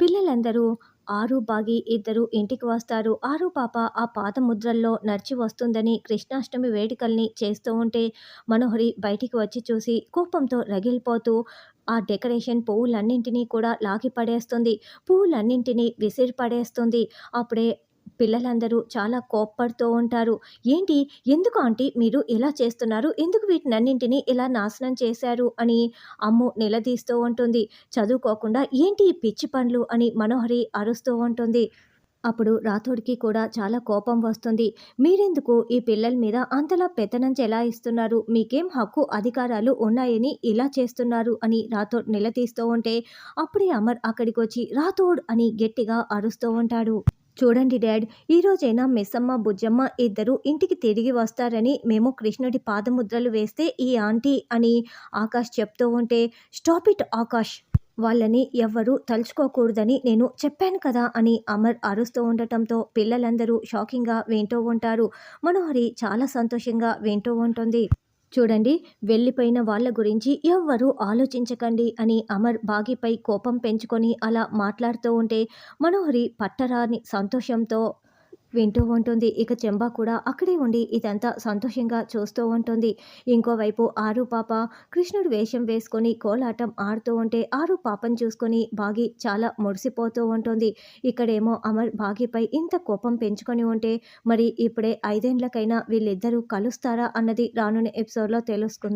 పిల్లలందరూ ఆరు బాగి ఇద్దరు ఇంటికి వస్తారు. ఆరు పాప ఆ పాదముద్రల్లో నడిచి వస్తుందని కృష్ణాష్టమి వేడుకల్ని చేస్తూ ఉంటే మనోహరి బయటికి వచ్చి చూసి కోపంతో రగిలిపోతూ ఆ డెకరేషన్ పువ్వులన్నింటినీ కూడా లాగి పడేస్తుంది. పువ్వులన్నింటినీ విసిరి పడేస్తుంది. అప్పుడే పిల్లలందరూ చాలా కోప్పడుతూ ఉంటారు. ఏంటి? ఎందుకు ఆంటీ మీరు ఇలా చేస్తున్నారు? ఎందుకు వీటినన్నింటినీ ఇలా నాశనం చేశారు? అని అమ్ము నిలదీస్తూ ఉంటుంది. చదువుకోకుండా ఏంటి పిచ్చి పనులు అని మనోహరి అరుస్తూ ఉంటుంది. అప్పుడు రాథోడ్కి కూడా చాలా కోపం వస్తుంది. మీరెందుకు ఈ పిల్లల మీద అంతలా పెత్తనం చెలాయిస్తున్నారు? మీకేం హక్కు అధికారాలు ఉన్నాయని ఇలా చేస్తున్నారు? అని రాథోడ్ నిలదీస్తూ ఉంటే అప్పుడే అమర్ అక్కడికి వచ్చి రాథోడ్ అని గట్టిగా అరుస్తూ ఉంటాడు. చూడండి డాడ్ ఈ మిస్సమ్మ బుజ్జమ్మ ఇద్దరు ఇంటికి తిరిగి వస్తారని మేము కృష్ణుడి పాదముద్రలు వేస్తే ఈ ఆంటీ అని ఆకాష్ చెప్తూ ఉంటే స్టాప్ ఇట్ ఆకాష్ వాళ్ళని ఎవ్వరూ తలుచుకోకూడదని నేను చెప్పాను కదా అని అమర్ అరుస్తూ ఉండటంతో పిల్లలందరూ షాకింగ్గా వింటూ ఉంటారు. మనోహరి చాలా సంతోషంగా వింటూ ఉంటుంది. చూడండి వెళ్ళిపోయిన వాళ్ళ గురించి ఎవ్వరూ ఆలోచించకండి అని అమర్ బాగిపై కోపం పెంచుకొని అలా మాట్లాడుతూ ఉంటే మనోహరి పట్టరాని సంతోషంతో వింటూ ఉంటుంది. ఇక చెంబా కూడా అక్కడే ఉండి ఇదంతా సంతోషంగా చూస్తూ ఉంటుంది. ఇంకోవైపు ఆరు పాప కృష్ణుడు వేషం వేసుకొని కోలాటం ఆడుతూ ఉంటే ఆరు పాపను చూసుకొని బాగి చాలా మురిసిపోతూ ఉంటుంది. ఇక్కడేమో అమర్ బాగిపై ఇంత కోపం పెంచుకొని ఉంటే మరి ఇప్పుడే ఐదేండ్లకైనా వీళ్ళిద్దరూ కలుస్తారా అన్నది రానున్న ఎపిసోడ్లో తెలుసుకుందాం.